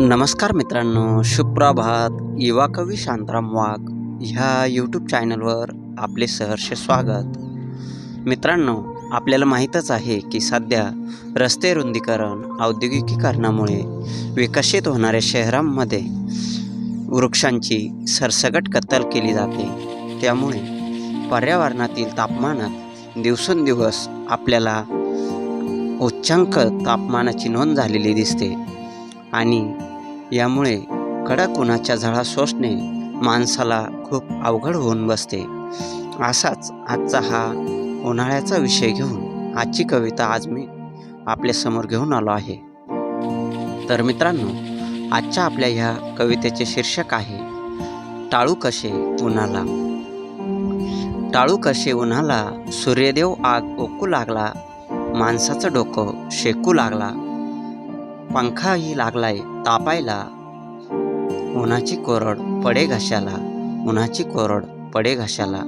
नमस्कार मित्रांनो सुप्रभात. युवा कवी वाघ ह्या यूट्यूब चॅनलवर आपले सहर्ष स्वागत. मित्रांनो आपल्याला माहीतच आहे की सध्या रस्ते रुंदीकरण औद्योगिकीकरणामुळे विकसित होणाऱ्या शहरांमध्ये वृक्षांची सरसगट कत्तल केली जाते. त्यामुळे पर्यावरणातील तापमानात दिवसेंदिवस आपल्याला उच्चांक तापमानाची नोंद झालेली दिसते. आणि यामुळे कडक उन्हाच्या झळा सोसणे माणसाला खूप अवघड होऊन बसते. असाच आजचा हा उन्हाळ्याचा विषय घेऊन आजची कविता आज मी आपल्यासमोर घेऊन आलो आहे. तर मित्रांनो आजच्या आपल्या ह्या कवितेचे शीर्षक आहे टाळू कसे उन्हाला? टाळू कसे उन्हाला? सूर्यदेव आग ओकू लागला माणसाचं डोकं शेकू लागला. पंखाही लागलाय तापायला. उन्हाची कोरड पडे घशाला उन्हाची कोरड पडे घशाला.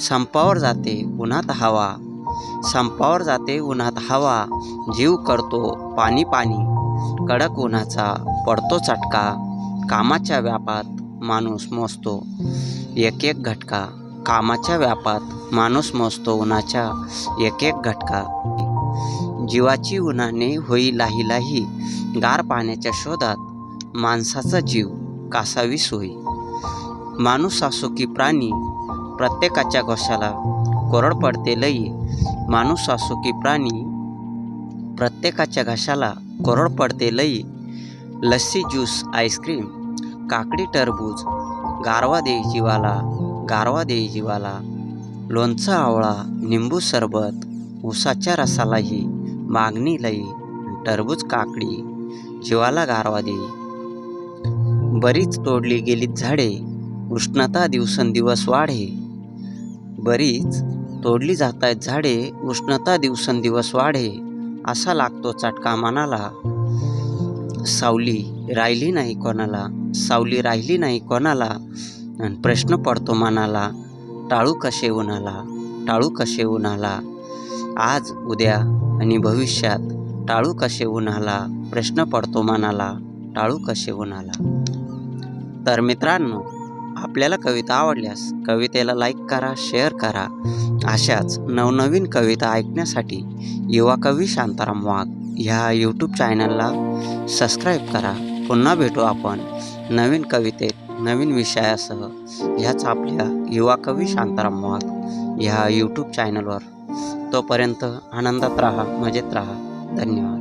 संपावर जाते उन्हात हवा संपावर जाते उन्हात हवा. जीव करतो पाणी पाणी कडक उन्हाचा पडतो चटका. कामाच्या व्यापात माणूस मोजतो एक एक घटका. कामाच्या व्यापात माणूस मोजतो उन्हाच्या एक एक घटका. जीवाची उन्हाने होई लाही लाही गार पाण्याच्या शोधात माणसाचा जीव कासावी सोयी माणूस असो की प्राणी प्रत्येकाच्या घोषाला कोरड पडते लई. माणूस असो की प्राणी प्रत्येकाच्या घशाला कोरड पडते लई. लस्सी ज्यूस आईस्क्रीम काकडी टरबूज गारवा देई जीवाला गारवा देई जीवाला लोणचा आवळा निंबू सरबत उसाच्या रसालाही मागणी लई टरबूज काकडी जीवाला गारवा दे. बरीच तोडली गेलीत झाडे उष्णता दिवसेंदिवस वाढे. बरीच तोडली जात आहेत झाडे उष्णता दिवसेंदिवस वाढे असा लागतो चटका मनाला. सावली राहिली नाही कोणाला सावली राहिली नाही कोणाला आणि प्रश्न पडतो मनाला टाळू कसे उन्हाला टाळू कसे उन्हाला. आज उद्या आणि भविष्यात टाळू कसे उन्हाला? प्रश्न पडतो मनाला टाळू कसे उन्हाला? तर मित्रांनो आपल्याला कविता आवडल्यास कवितेला लाईक करा शेअर करा. अशाच नवनवीन कविता ऐकण्यासाठी युवा कवी शांताराम वाघ ह्या यूट्यूब चॅनलला सबस्क्राईब करा. पुन्हा भेटू आपण नवीन कवितेत नवीन विषयासह. ह्याच आपल्या युवा कवी शांताराम वाघ ह्या यूट्यूब चॅनलवर तोपर्यंत आनंदात राहा मजेत राहा. धन्यवाद.